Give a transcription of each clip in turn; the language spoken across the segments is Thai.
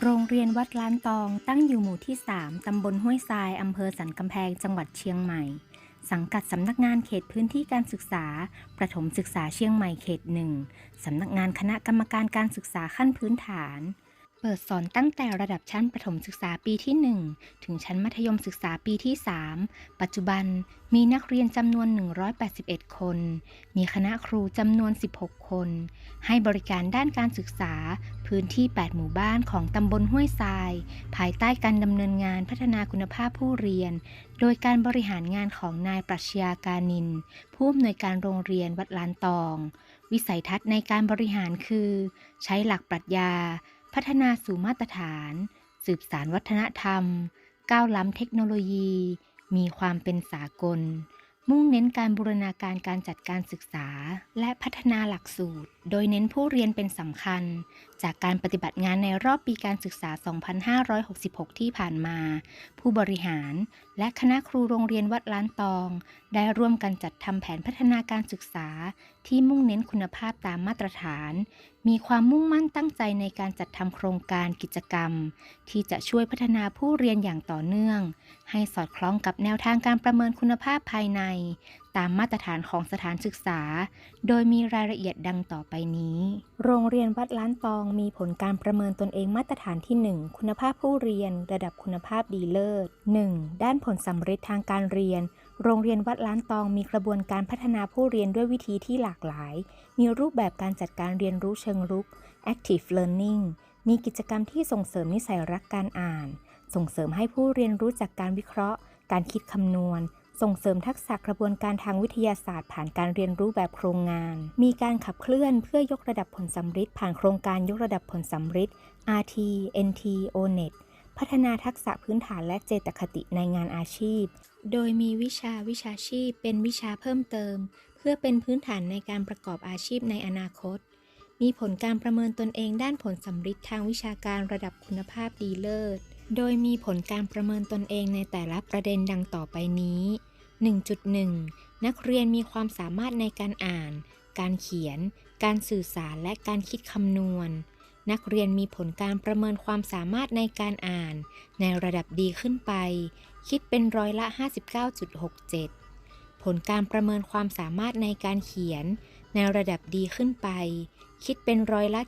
โรงเรียนวัดล้านตองตั้งอยู่หมู่ที่ 3 ตำบลห้วยทราย อำเภอสันกำแพง จังหวัดเชียงใหม่ สังกัดสำนักงานเขตพื้นที่การศึกษา ประถมศึกษาเชียงใหม่เขตหนึ่ง สำนักงานคณะกรรมการการศึกษาขั้นพื้นฐาน เปิดสอนตั้งแต่ระดับชั้นประถมศึกษาปีที่ 1 ถึงชั้นมัธยมศึกษาปีที่ 3 ปัจจุบันมีนักเรียนจำนวน 181 คน มีคณะครูจำนวน 16 คน ให้บริการด้านการศึกษาพื้นที่ 8 หมู่บ้านของตำบลห้วยทราย ภายใต้การดำเนินงานพัฒนาคุณภาพผู้เรียน โดยการบริหารงานของนายปรัชญาการนิน ผู้อำนวยการโรงเรียนวัดลานตอง วิสัยทัศน์ในการบริหารคือ ใช้หลักปรัชญา พัฒนาสู่มาตรฐาน สืบสารวัฒนธรรม ก้าวล้ำเทคโนโลยี มีความเป็นสากล มุ่งเน้นการบูรณาการการจัดการศึกษา และพัฒนาหลักสูตรโดยเน้นผู้เรียนเป็นสำคัญ จากการปฏิบัติงานในรอบปีการศึกษา 2566 ที่ผ่านมา ผู้บริหารและคณะครูโรงเรียนวัดล้านตอง ได้ร่วมกันจัดทำแผนพัฒนาการศึกษา ที่มุ่งเน้นคุณภาพตามมาตรฐาน มีความมุ่งมั่นตั้งใจในการจัดทำโครงการกิจกรรม ที่จะช่วยพัฒนาผู้เรียนอย่างต่อเนื่อง ให้สอดคล้องกับแนวทางการประเมินคุณภาพภายใน ตามมาตรฐานของสถานศึกษา โดยมีรายละเอียดดังต่อไปนี้ โรงเรียนวัดล้านตองมีผลการประเมินตนเองมาตรฐานที่ 1 คุณภาพผู้เรียน ระดับคุณภาพดีเลิศ 1. ด้านผลสำเร็จทางการเรียน โรงเรียนวัดล้านตองมีกระบวนการพัฒนาผู้เรียนด้วยวิธีที่หลากหลาย มีรูปแบบการจัดการเรียนรู้เชิงรุก active learning มีกิจกรรมที่ส่งเสริมนิสัยรักการอ่าน ส่งเสริมให้ผู้เรียนรู้จักการวิเคราะห์ การคิดคำนวณ ส่งเสริมทักษะกระบวนการทางวิทยาศาสตร์ ผ่านการเรียนรู้แบบโครงงาน มีการขับเคลื่อนเพื่อยกระดับผลสำฤทธิ์ผ่านโครงการยกระดับผลสำฤทธิ์ RT NT ONET พัฒนาทักษะพื้นฐานและเจตคติในงานอาชีพ โดยมีวิชาวิชาชีพเป็นวิชาเพิ่มเติม เพื่อเป็นพื้นฐานในการประกอบอาชีพในอนาคต มีผลการประเมินตนเองด้านผลสำฤทธิ์ทางวิชาการระดับคุณภาพดีเลิศ โดยมีผลการประเมินตนเองในแต่ละประเด็นดังต่อไปนี้ 1.1 นักเรียนมีความสามารถในการอ่าน การเขียน การสื่อสารและการคิดคำนวณ นักเรียนมีผลการประเมินความสามารถในการอ่าน ในระดับดีขึ้นไป คิดเป็นร้อยละ 59.67 ผลการประเมินความสามารถในการเขียน ในระดับดีขึ้นไป คิดเป็นร้อยละ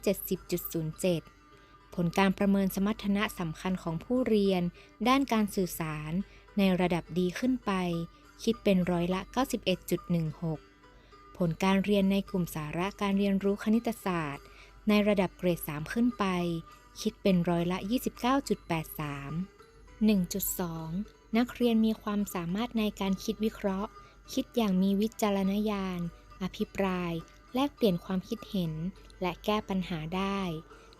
70.07ผลการประเมินสมรรถนะสำคัญของผู้เรียน ด้านการสื่อสารในระดับดีขึ้นไป คิดเป็นร้อยละ 91.16 ผลการเรียนในกลุ่มสาระการเรียนรู้คณิตศาสตร์ ในระดับเกรด 3 ขึ้นไป คิดเป็นร้อยละ 29.83 1.2 นักเรียนมีความสามารถในการคิดวิเคราะห์ คิดอย่างมีวิจารณญาณ อภิปราย แลกเปลี่ยนความคิดเห็น และแก้ปัญหาได้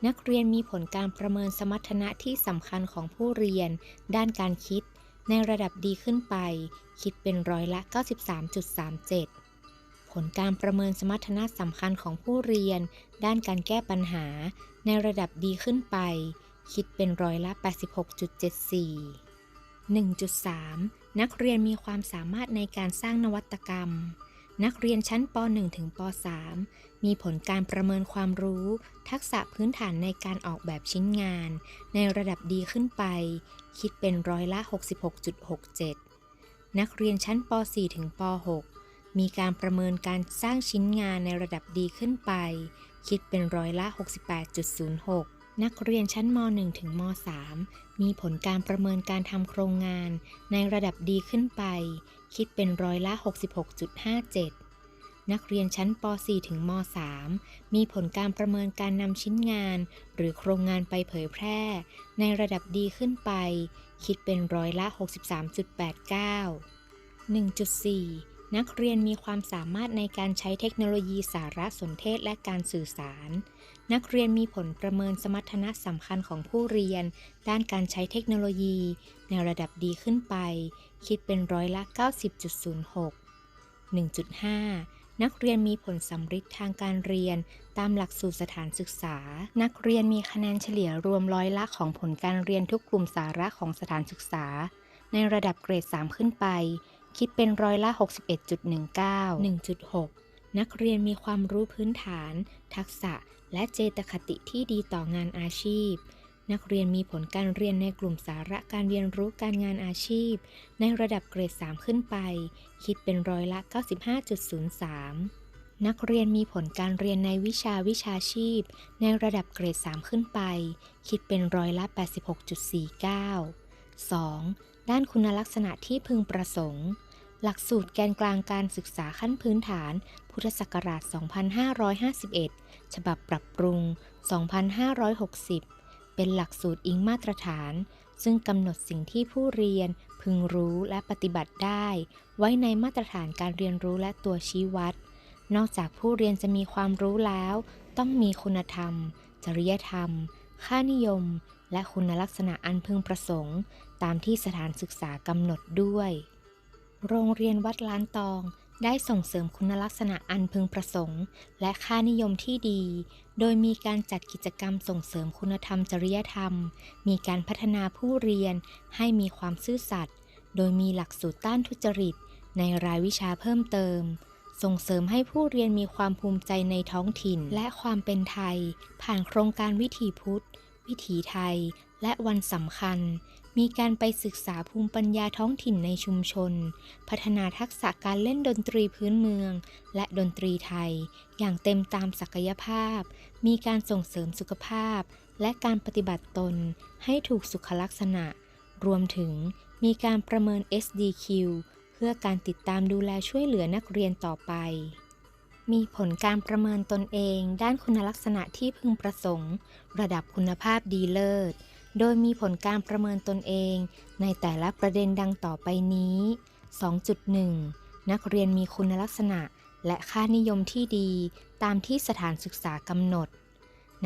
นักเรียนมีผลการประเมินสมรรถนะที่สำคัญของผู้เรียน ด้านการคิด ในระดับดีขึ้นไป คิดเป็นร้อยละ 93.37 ผลการประเมินสมรรถนะสำคัญของผู้เรียน ด้านการแก้ปัญหา ในระดับดีขึ้นไป คิดเป็นร้อยละ 86.74 1.3 นักเรียนมีความสามารถในการสร้างนวัตกรรม นักเรียนชั้นป .1 ถึงป .3 มีผลการประเมินความรู้ ทักษะพื้นฐานในการออกแบบชิ้นงาน ในระดับดีขึ้นไป คิดเป็นร้อยละ 66.67 นักเรียนชั้นป .4 ถึงป .6 มีการประเมินการสร้างชิ้นงานในระดับดีขึ้นไป คิดเป็นร้อยละ 68.06 นักเรียนชั้นม .1 ถึงม .3 มีผลการประเมินการทำโครงงานในระดับดีขึ้นไป คิดเป็นร้อยละ 66.57 นักเรียนชั้นป .4 ถึงม .3 มีผลการประเมินการนำชิ้นงาน หรือโครงงานไปเผยแพร่ ในระดับดีขึ้นไป คิดเป็นร้อยละ 63.89 1.4 นักเรียนมีความสามารถในการใช้เทคโนโลยีสารสนเทศและการสื่อสาร นักเรียนมีผลประเมินสมรรถนะสำคัญของผู้เรียน ด้านการใช้เทคโนโลยี ในระดับดีขึ้นไป คิดเป็นร้อยละ 90.06 1.5 นักเรียนมีผลสำฤทธิ์ทางการเรียน ตามหลักสูตรสถานศึกษา นักเรียนมีคะแนนเฉลี่ยรวมร้อยละของผลการเรียนทุกกลุ่มสาระของสถานศึกษา ในระดับเกรด 3 ขึ้นไป คิดเป็นร้อยละ 61.19 1.6 นักเรียนมีความรู้พื้นฐาน ทักษะ และเจตคติที่ดีต่องานอาชีพ นักเรียนมีผลการเรียนในกลุ่มสาระการเรียนรู้การงานอาชีพ ในระดับเกรด 3 ขึ้นไป คิดเป็นร้อยละ 95.03นักเรียนมีผลการเรียนในวิชาวิชาชีพ ในระดับเกรด 3 ขึ้นไป คิดเป็นร้อยละ 86.49 2. ด้านคุณลักษณะที่พึงประสงค์ หลักสูตรแกนกลางการศึกษาขั้นพื้นฐาน พุทธศักราช 2551 ฉบับปรับปรุง 2560 เป็นหลักสูตรอิงมาตรฐาน ซึ่งกำหนดสิ่งที่ผู้เรียนพึงรู้และปฏิบัติได้ ไว้ในมาตรฐานการเรียนรู้และตัวชี้วัด นอกจากผู้เรียนจะมีความรู้แล้ว ต้องมีคุณธรรม จริยธรรม ค่านิยม และคุณลักษณะอันพึงประสงค์ ตามที่สถานศึกษากำหนดด้วย โรงเรียนวัดล้านตอง ได้ส่งเสริมคุณลักษณะอันพึงประสงค์ และค่านิยมที่ดี โดยมีการจัดกิจกรรมส่งเสริมคุณธรรมจริยธรรม มีการพัฒนาผู้เรียนให้มีความซื่อสัตย์ โดยมีหลักสูตรต้านทุจริต ในรายวิชาเพิ่มเติม ส่งเสริมให้ผู้เรียนมีความภูมิใจในท้องถิ่นและความเป็นไทย ผ่านโครงการวิถีพุทธ วิถีไทย และวันสำคัญ มีการไปศึกษาภูมิปัญญาท้องถิ่นในชุมชน พัฒนาทักษะการเล่นดนตรีพื้นเมือง และดนตรีไทย อย่างเต็มตามศักยภาพ มีการส่งเสริมสุขภาพ และการปฏิบัติตนให้ถูกสุขลักษณะ รวมถึงมีการประเมิน SDQ เพื่อการติดตามดูแลช่วยเหลือนักเรียนต่อไป มีผลการประเมินตนเอง ด้านคุณลักษณะที่พึงประสงค์ ระดับคุณภาพดีเลิศ โดยมีผลการประเมินตนเองในแต่ละประเด็นดังต่อไปนี้ 2.1 นักเรียนมีคุณลักษณะและค่านิยมที่ดีตามที่สถานศึกษากำหนด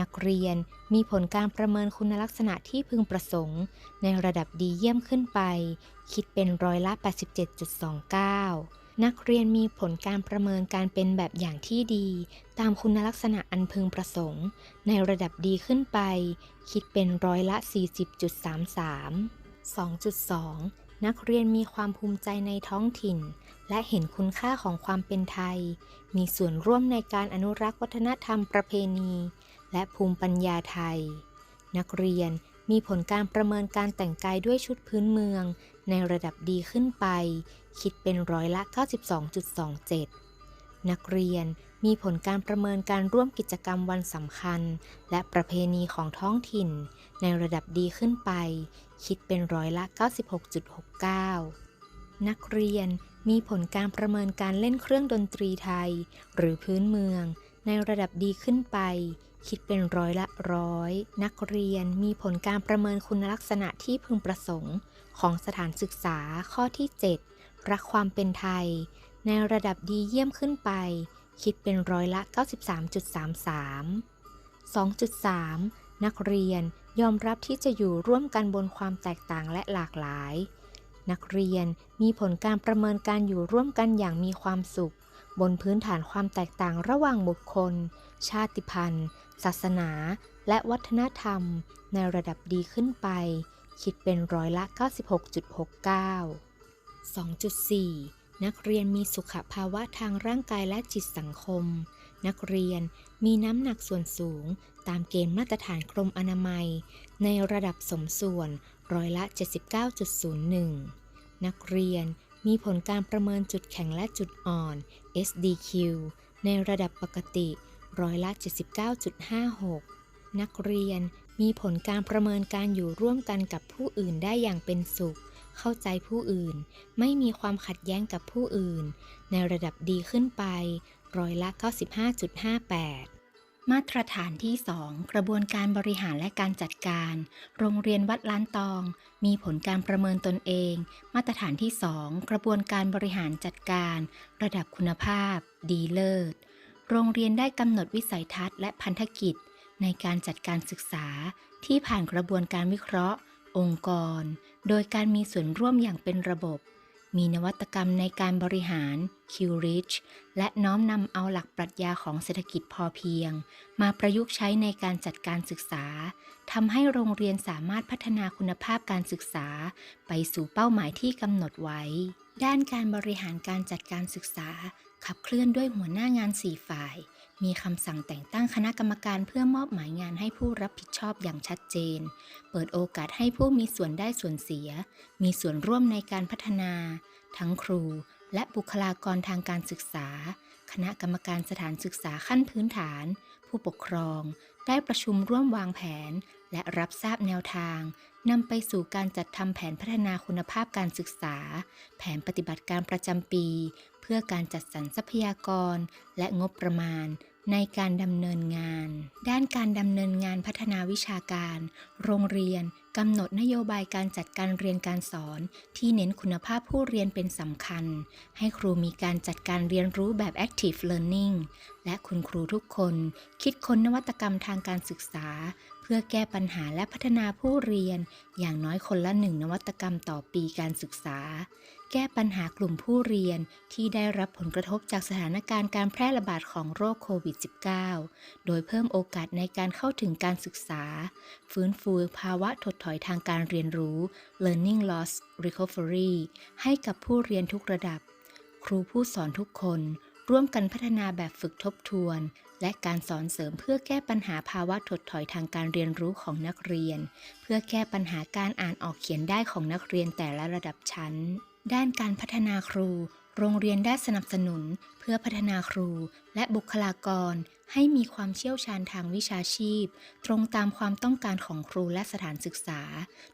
นักเรียนมีผลการประเมินคุณลักษณะที่พึงประสงค์ ในระดับดีเยี่ยมขึ้นไป คิดเป็นร้อยละ 87.29 นักเรียนมีผลการประเมินการเป็นแบบอย่างที่ดี ตามคุณลักษณะอันพึงประสงค์ ในระดับดีขึ้นไป คิดเป็นร้อยละ 40.33 2.2 นักเรียนมีความภูมิใจในท้องถิ่น และเห็นคุณค่าของความเป็นไทย มีส่วนร่วมในการอนุรักษ์วัฒนธรรมประเพณี และภูมิปัญญาไทย นักเรียนมีผลการประเมินการแต่งกายด้วยชุดพื้นเมือง ในระดับดีขึ้นไป คิดเป็นร้อยละ 92.27 นักเรียนมีผลการประเมินการร่วมกิจกรรมวันสำคัญ และประเพณีของท้องถิ่น ในระดับดีขึ้นไป คิดเป็นร้อยละ 96.69 นักเรียนมีผลการประเมินการเล่นเครื่องดนตรีไทย หรือพื้นเมือง ในระดับดีขึ้นไป คิดเป็นร้อยละร้อย นักเรียนมีผลการประเมินคุณลักษณะที่พึงประสงค์ ของสถานศึกษาข้อที่ 7 รักความเป็นไทย ในระดับดีเยี่ยมขึ้นไป คิดเป็นร้อยละ 93.33 2.3 นักเรียนยอมรับที่จะอยู่ร่วมกันบนความแตกต่างและหลากหลาย นักเรียนมีผลการประเมินการอยู่ร่วมกันอย่างมีความสุข บนพื้นฐานความแตกต่างระหว่างบุคคล ชาติพันธุ์ ศาสนา และวัฒนธรรม ในระดับดีขึ้นไป คิดเป็นร้อยละ 96.69 2.4 นักเรียนมีสุขภาวะทางร่างกายและจิตสังคม นักเรียนมีน้ำหนักส่วนสูง ตามเกณฑ์มาตรฐานกรมอนามัย ในระดับสมส่วนร้อยละ 79.01 นักเรียนมีผลการประเมินจุดแข็งและจุดอ่อน SDQ ในระดับปกติร้อยละ 79.56 นักเรียนมีผลการประเมินการอยู่ร่วมกันกับผู้อื่นได้อย่างเป็นสุข เข้าใจผู้อื่น ไม่มีความขัดแย้งกับผู้อื่น ในระดับดีขึ้นไป ร้อยละ 95.58มาตรฐานที่ 2 กระบวนการบริหารและการจัดการ โรงเรียนวัดล้านตอง มีผลการประเมินตนเอง มาตรฐานที่ 2 กระบวนการบริหารจัดการ ระดับคุณภาพ ดีเลิศ โรงเรียนได้กำหนดวิสัยทัศน์และพันธกิจ ในการจัดการศึกษาที่ผ่านกระบวนการวิเคราะห์ องค์กร โดยการมีส่วนร่วมอย่างเป็นระบบ มีนวัตกรรมในการบริหาร Q-Rich และน้อมนำเอาหลักปรัชญาของเศรษฐกิจพอเพียง มาประยุกต์ใช้ในการจัดการศึกษาทำให้โรงเรียนสามารถพัฒนาคุณภาพการศึกษา ไปสู่เป้าหมายที่กำหนดไว้ ด้านการบริหารการจัดการศึกษา ขับเคลื่อนด้วยหัวหน้างาน4ฝ่าย มีคำสั่งแต่งตั้งคณะกรรมการเพื่อมอบหมายงานให้ผู้รับผิดชอบอย่างชัดเจน เปิดโอกาสให้ผู้มีส่วนได้ส่วนเสีย มีส่วนร่วมในการพัฒนา ทั้งครู และบุคลากรทางการศึกษา คณะกรรมการสถานศึกษาขั้นพื้นฐาน ผู้ปกครอง ได้ประชุมร่วมวางแผน และรับทราบแนวทางนำไปสู่การจัดทำแผนพัฒนาคุณภาพการศึกษา แผนปฏิบัติการประจำปี เพื่อการจัดสรรทรัพยากร และงบประมาณในการดำเนินงาน ด้านการดำเนินงานพัฒนาวิชาการ โรงเรียนกำหนดนโยบายการจัดการเรียนการสอน ที่เน้นคุณภาพผู้เรียนเป็นสำคัญ ให้ครูมีการจัดการเรียนรู้แบบ active learning และคุณครูทุกคน คิดค้นนวัตกรรมทางการศึกษา พื่อแก้ปัญหาและพัฒนาผู้เรียน อย่างน้อยคนละหนึ่งนวัตกรรมต่อปีการศึกษา แก้ปัญหากลุ่มผู้เรียนที่ได้รับผลกระทบจากสถานการณ์การแพร่ระบาดของโรคโควิด -19 โดยเพิ่มโอกาสในการเข้าถึงการศึกษา ฟื้นฟูภาวะถดถอยทางการเรียนรู้ learning loss recovery ให้กับผู้เรียนทุกระดับ ครูผู้สอนทุกคน ร่วมกันพัฒนาแบบฝึกทบทวน และการสอนเสริมเพื่อแก้ปัญหาภาวะถดถอยทางการเรียนรู้ของนักเรียน เพื่อแก้ปัญหาการอ่านออกเขียนได้ของนักเรียนแต่ละระดับชั้น ด้านการพัฒนาครู โรงเรียนได้สนับสนุน เพื่อพัฒนาครู และบุคลากร ให้มีความเชี่ยวชาญทางวิชาชีพ ตรงตามความต้องการของครูและสถานศึกษา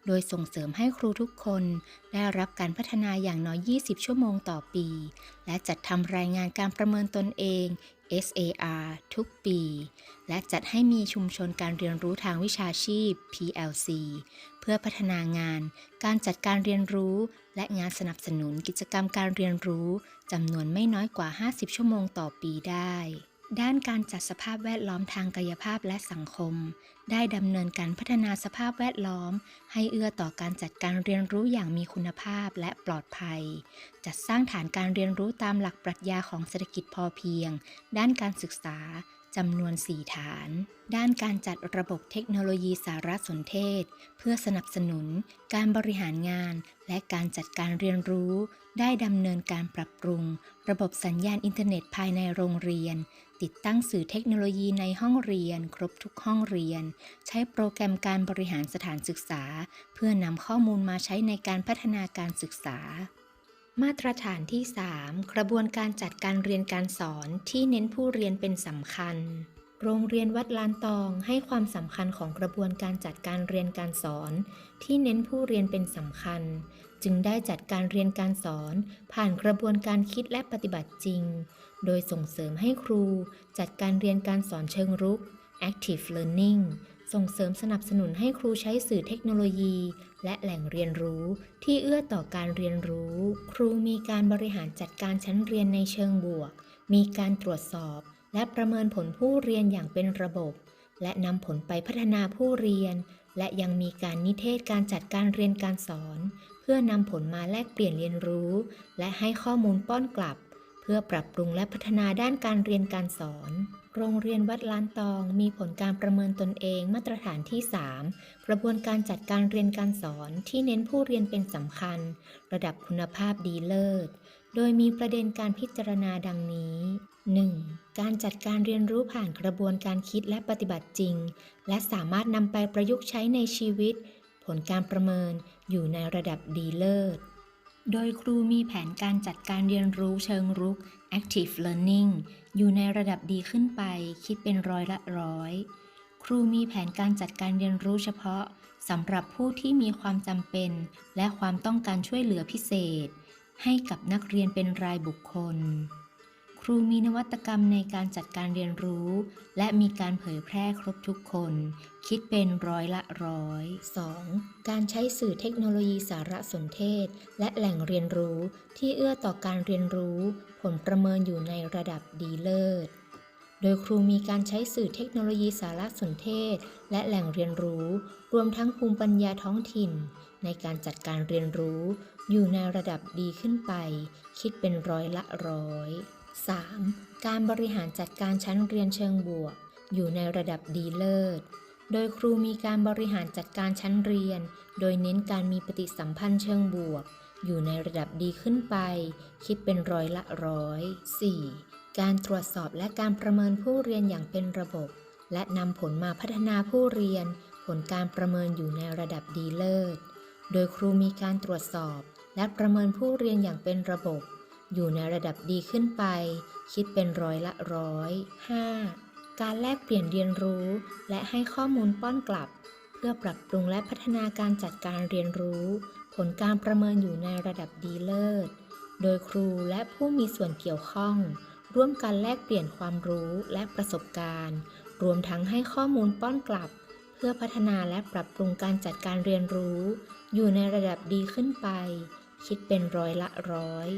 โดยส่งเสริมให้ครูทุกคน ได้รับการพัฒนาอย่างน้อย 20 ชั่วโมงต่อปี และจัดทำรายงานการประเมินตนเอง SAR ทุกปี และจัดให้มีชุมชนการเรียนรู้ทางวิชาชีพ PLC เพื่อพัฒนางาน การจัดการเรียนรู้ และงานสนับสนุนกิจกรรมการเรียนรู้จำนวนไม่น้อยกว่า 50 ชั่วโมงต่อปีได้ ด้านการจัดสภาพแวดล้อมทางกายภาพและสังคม ได้ดำเนินการพัฒนาสภาพแวดล้อม ให้เอื้อต่อการจัดการเรียนรู้อย่างมีคุณภาพและปลอดภัย จัดสร้างฐานการเรียนรู้ตามหลักปรัชญาของเศรษฐกิจพอเพียง ด้านการศึกษาจำนวน 4 ฐาน ด้านการจัดระบบเทคโนโลยีสารสนเทศ เพื่อสนับสนุน การบริหารงาน และการจัดการเรียนรู้ ได้ดำเนินการปรับปรุง ระบบสัญญาณอินเทอร์เน็ตภายในโรงเรียน ติดตั้งสื่อเทคโนโลยีในห้องเรียน ครบทุกห้องเรียน ใช้โปรแกรมการบริหารสถานศึกษา เพื่อนำข้อมูลมาใช้ในการพัฒนาการศึกษา มาตรฐานที่ 3 กระบวนการจัดการเรียนการสอนที่เน้นผู้เรียนเป็นสำคัญ โรงเรียนวัดลานตองให้ความสำคัญของกระบวนการจัดการเรียนการสอน ที่เน้นผู้เรียนเป็นสำคัญ จึงได้จัดการเรียนการสอนผ่านกระบวนการคิดและปฏิบัติจริง โดยส่งเสริมให้ครูจัดการเรียนการสอนเชิงรุก active learning ส่งเสริมสนับสนุนให้ครูใช้สื่อเทคโนโลยี และแหล่งเรียนรู้ที่เอื้อต่อการเรียนรู้ ครูมีการบริหารจัดการชั้นเรียนในเชิงบวก มีการตรวจสอบ และประเมินผลผู้เรียนอย่างเป็นระบบ และนำผลไปพัฒนาผู้เรียน และยังมีการนิเทศการจัดการเรียนการสอน เพื่อนำผลมาแลกเปลี่ยนเรียนรู้ และให้ข้อมูลป้อนกลับ เพื่อปรับปรุงและพัฒนาด้านการเรียนการสอน โรงเรียนวัดล้านตอง มีผลการประเมินตนเองมาตรฐานที่ 3 กระบวนการจัดการเรียนการสอนที่เน้นผู้เรียนเป็นสำคัญ ระดับคุณภาพดีเลิศ โดยมีประเด็นการพิจารณาดังนี้ 1. การจัดการเรียนรู้ผ่านกระบวนการคิดและปฏิบัติจริง และสามารถนำไปประยุกต์ใช้ในชีวิต ผลการประเมินอยู่ในระดับดีเลิศ โดยครูมีแผนการจัดการเรียนรู้เชิงรุก active learning อยู่ในระดับดีขึ้นไป คิดเป็นร้อยละร้อย ครูมีแผนการจัดการเรียนรู้เฉพาะสำหรับผู้ที่มีความจำเป็น และความต้องการช่วยเหลือพิเศษ ให้กับนักเรียนเป็นรายบุคคล ครูมีนวัตกรรมในการจัดการเรียนรู้ และมีการเผยแพร่ครบทุกคน คิดเป็นร้อยละร้อย 2. การใช้สื่อเทคโนโลยีสารสนเทศ และแหล่งเรียนรู้ที่เอื้อต่อการเรียนรู้ ผลประเมินอยู่ในระดับดีเลิศโดยครูมีการใช้สื่อเทคโนโลยีสารสนเทศ และแหล่งเรียนรู้ รวมทั้งภูมิปัญญาท้องถิ่น ในการจัดการเรียนรู้ อยู่ในระดับดีขึ้นไป คิดเป็นร้อยละร้อย 3. การบริหารจัดการชั้นเรียนเชิงบวก อยู่ในระดับดีเลิศ โดยครูมีการบริหารจัดการชั้นเรียน โดยเน้นการมีปฏิสัมพันธ์เชิงบวก อยู่ในระดับดีขึ้นไป คิดเป็นร้อยละร้อย 4. การตรวจสอบและการประเมินผู้เรียนอย่างเป็นระบบ และนำผลมาพัฒนาผู้เรียน ผลการประเมินอยู่ในระดับดีเลิศ โดยครูมีการตรวจสอบ และประเมินผู้เรียนอย่างเป็นระบบ อยู่ในระดับดีขึ้นไป คิดเป็นร้อยละร้อย 5. การแลกเปลี่ยนเรียนรู้ และให้ข้อมูลป้อนกลับ เพื่อปรับปรุงและพัฒนาการจัดการเรียนรู้ ผลการประเมินอยู่ในระดับดีเลิศ โดยครูและผู้มีส่วนเกี่ยวข้อง ร่วมกันแลกเปลี่ยนความรู้และประสบการณ์ รวมทั้งให้ข้อมูลป้อนกลับ เพื่อพัฒนาและปรับปรุงการจัดการเรียนรู้ อยู่ในระดับดีขึ้นไป คิดเป็นร้อยละร้อย